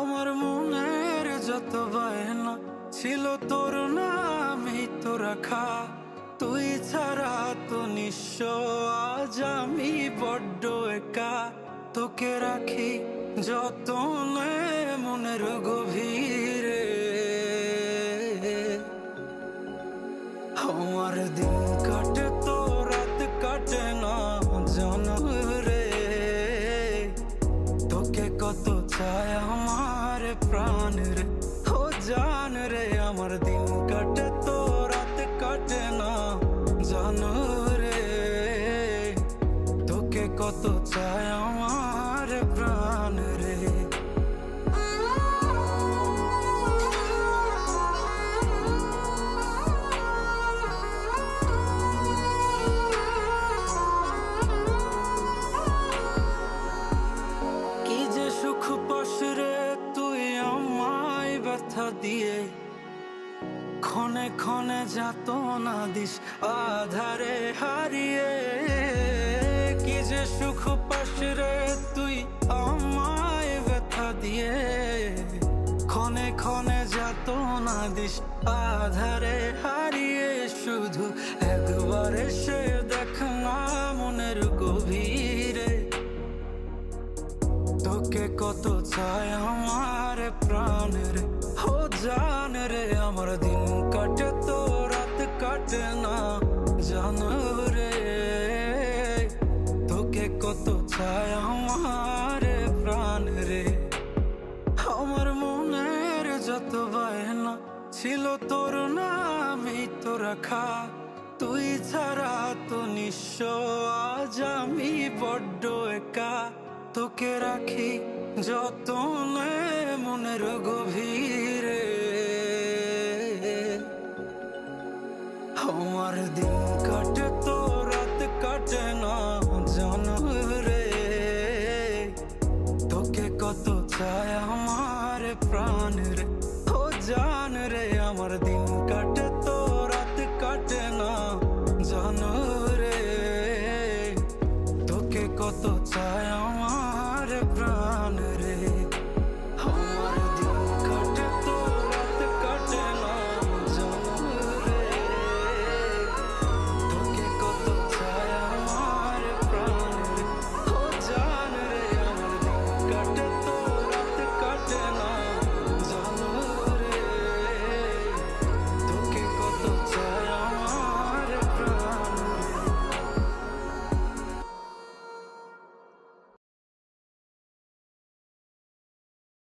আমার মনের যত বায়না ছিল তোর নামই তো রাখা। তুই ছাড়া তো নিঃস্ব, আজ আমি বড্ড একা। তোকে রাখি যতনে মনের গভীরে। আমার দিন কাটে তো রাত কাটে না জানো রে তোকে কত চায় আমার প্রাণ রে। ও জান রে, আমার দিন কাটে, তো রাত কাটে না। জান রে, তোকে কত চায় আমার প্রাণ রে। ব্যথা দিয়ে ক্ষণে ক্ষণে যাত না দিস, আধারে হারিয়ে। কি যে সুখ পাস রে তুই আমায় ব্যথা দিয়ে। ক্ষণে ক্ষণে যাত না দিস, আধারে হারিয়ে। শুধু একবার এসে দেখ না মনের গভীরে। তোকে কত চায় আমার প্রাণ কত চায় আমার প্রাণ রে। আমার মনের যত বায়না ছিল তোর নামই তো রাখা। তুই ছাড়া তো নিঃস্ব, আজ আমি বড্ড একা। তোকে রাখি যতনে মনের গভীরে। আমার দিন কত চায় আমার প্রাণ রে? ও জান রে, আমার দিন কাটে তো, রাত কাটে না, জান রে। তোকে কত চায়